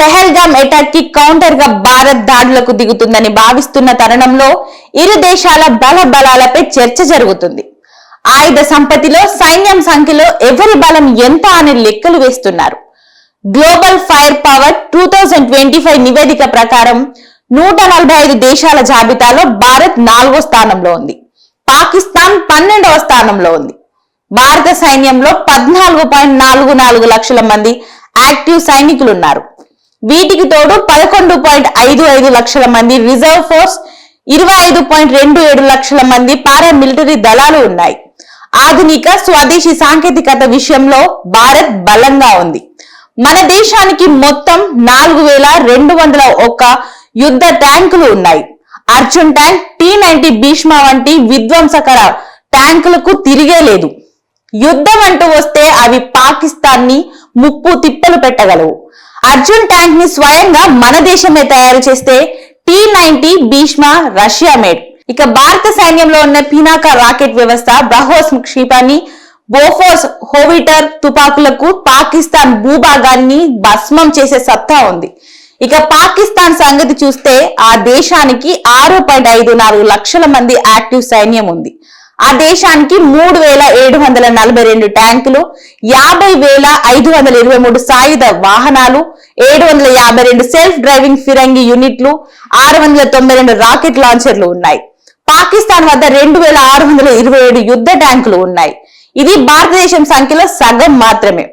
పెహల్గామ్ అటాక్కి కౌంటర్గా భారత్ దాడులకు దిగుతుందని భావిస్తున్న తరుణంలో ఇరు దేశాల బల బలాలపై చర్చ జరుగుతుంది. ఆయుధ సంపత్తిలో సైన్యం సంఖ్యలో ఎవరి బలం ఎంత అనే లెక్కలు వేస్తున్నారు. Global Fire Power two thousand twenty five నివేదిక ప్రకారం నూట నలభై ఐదు దేశాల జాబితాలో భారత్ నాలుగో స్థానంలో ఉంది. పాకిస్తాన్ పన్నెండవ స్థానంలో ఉంది. భారత సైన్యంలో పద్నాలుగు పాయింట్ నాలుగు నాలుగు లక్షల మంది యాక్టివ్ సైనికులు ఉన్నారు వీటికి తోడు పదకొండు పాయింట్ ఐదు ఐదు లక్షల మంది రిజర్వ్ ఫోర్స్ ఇరవై ఐదు పాయింట్ రెండు ఏడు లక్షల మంది పారామిలిటరీ దళాలు ఉన్నాయి. ఆధునిక స్వదేశీ సాంకేతికత విషయంలో భారత్ బలంగా ఉంది. మన దేశానికి మొత్తం నాలుగు వేల రెండు వందల ఒక్క యుద్ధ ట్యాంకులు ఉన్నాయి. Arjun tank T ninety Bhishma వంటి విధ్వంసకర ట్యాంకులకు తిరిగే లేదు. యుద్ధం అంటూ వస్తే అవి పాకిస్తాన్ని ముప్పు తిప్పలు పెట్టగలవు. అర్జున్ ట్యాంక్ని స్వయంగా మన దేశమే తయారు చేస్తే T ninety Bhishma Russia made. ఇక భారత సైన్యంలో ఉన్న పినాకా రాకెట్ వ్యవస్థ బ్రహోస్ క్షిపాన్ని బోఫోర్స్ హోవిటర్ తుపాకులకు పాకిస్తాన్ భూభాగాన్ని భస్మం చేసే సత్తా ఉంది. ఇక పాకిస్తాన్ సంగతి చూస్తే ఆ దేశానికి ఆరు పాయింట్ ఐదు నాలుగు లక్షల మంది యాక్టివ్ సైన్యం ఉంది. ఆ దేశానికి మూడు వేల ఏడు వందల నలభై రెండు ట్యాంకులు యాభై వేల ఐదు వందల ఇరవై మూడు సాయుధ వాహనాలు ఏడు వందల యాభై రెండు సెల్ఫ్ డ్రైవింగ్ ఫిరంగి యూనిట్లు ఆరు వందల తొంభై రెండు రాకెట్ లాంచర్లు ఉన్నాయి. పాకిస్తాన్ వద్ద రెండు వేల ఆరు వందల ఇరవై ఏడు యుద్ధ ట్యాంకులు ఉన్నాయి. ఇది భారతదేశం సంఖ్యలో సగం మాత్రమే.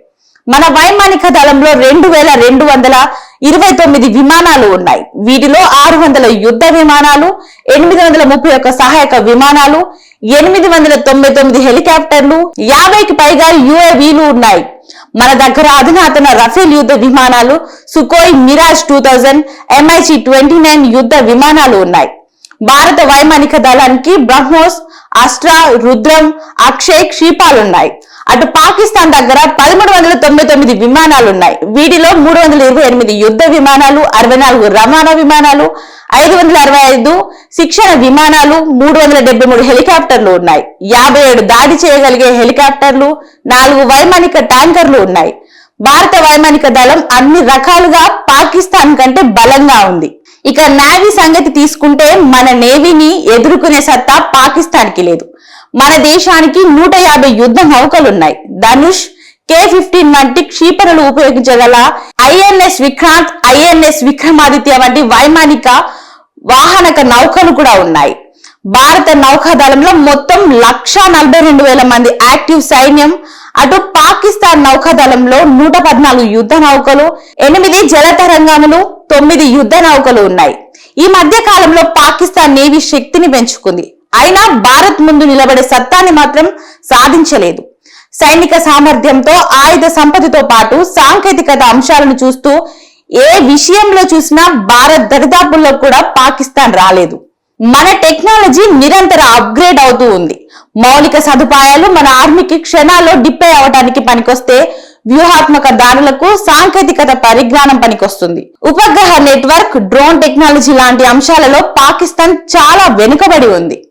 మన వైమానిక దళంలో రెండు వేల రెండు వందల ఇరవై తొమ్మిది విమానాలు ఉన్నాయి. వీటిలో ఆరు వందల యుద్ధ విమానాలు ఎనిమిది వందల ముప్పై ఒక్క సహాయక విమానాలు ఎనిమిది వందల తొంభై తొమ్మిది హెలికాప్టర్లు యాభైకి పైగా యుఏవీలు ఉన్నాయి. మన దగ్గర అధునాతన రఫేల్ యుద్ధ విమానాలు Sukhoi Mirage two thousand M I C twenty nine యుద్ధ విమానాలు ఉన్నాయి. భారత వైమానిక దళానికి బ్రహ్మోస్ అస్ట్రా రుద్రం అక్షయ్ క్షిపాలున్నాయి. అటు పాకిస్తాన్ దగ్గర పదమూడు వందల తొంభై తొమ్మిది విమానాలు ఉన్నాయి వీటిలో మూడు వందల ఇరవై ఎనిమిది యుద్ధ విమానాలు అరవై నాలుగు రవాణా విమానాలు ఐదు వందల అరవై ఐదు శిక్షణ విమానాలు మూడు వందల డెబ్బై మూడు హెలికాప్టర్లు ఉన్నాయి. యాభై ఏడు దాడి చేయగలిగే హెలికాప్టర్లు నాలుగు వైమానిక ట్యాంకర్లు ఉన్నాయి. భారత వైమానిక దళం అన్ని రకాలుగా పాకిస్తాన్ కంటే బలంగా ఉంది. ఇక నేవీ సంగతి తీసుకుంటే మన నేవీని ఎదుర్కొనే సత్తా పాకిస్తాన్కి లేదు. మన దేశానికి నూట యాభై యుద్ధ నౌకలున్నాయి ధనుష్ కే ఫిఫ్టీన్ వంటి క్షిపణులు ఉపయోగించగల ఐఎన్ఎస్ విక్రాంత్ ఐఎన్ఎస్ విక్రమాదిత్య వంటి వైమానిక వాహనక నౌకలు కూడా ఉన్నాయి. భారత నౌకాదళంలో మొత్తం లక్ష నలభై రెండు వేల మంది యాక్టివ్ సైన్యం అటు పాకిస్తాన్ నౌకాదళంలో నూట పద్నాలుగు యుద్ధ నౌకలు ఎనిమిది జలతరంగములు తొమ్మిది యుద్ధ నౌకలు ఉన్నాయి. ఈ మధ్య కాలంలో పాకిస్తాన్ నేవీ శక్తిని పెంచుకుంది. అయినా భారత్ ముందు నిలబడే సత్తాన్ని మాత్రం సాధించలేదు. సైనిక సామర్థ్యంతో ఆయుధ సంపదతో పాటు సాంకేతికత అంశాలను చూస్తూ ఏ విషయంలో చూసినా భారత్ దరిదాపుల్లో కూడా పాకిస్తాన్ రాలేదు. మన టెక్నాలజీ నిరంతర అప్గ్రేడ్ అవుతూ ఉంది. మౌలిక సదుపాయాలు మన ఆర్మీకి క్షణాల్లో డిప్లై అవడానికి పనికొస్తే వ్యూహాత్మక దారులకు సాంకేతికత పరిజ్ఞానం పనికొస్తుంది. ఉపగ్రహ నెట్వర్క్ డ్రోన్ టెక్నాలజీ లాంటి అంశాలలో పాకిస్తాన్ చాలా వెనుకబడి ఉంది.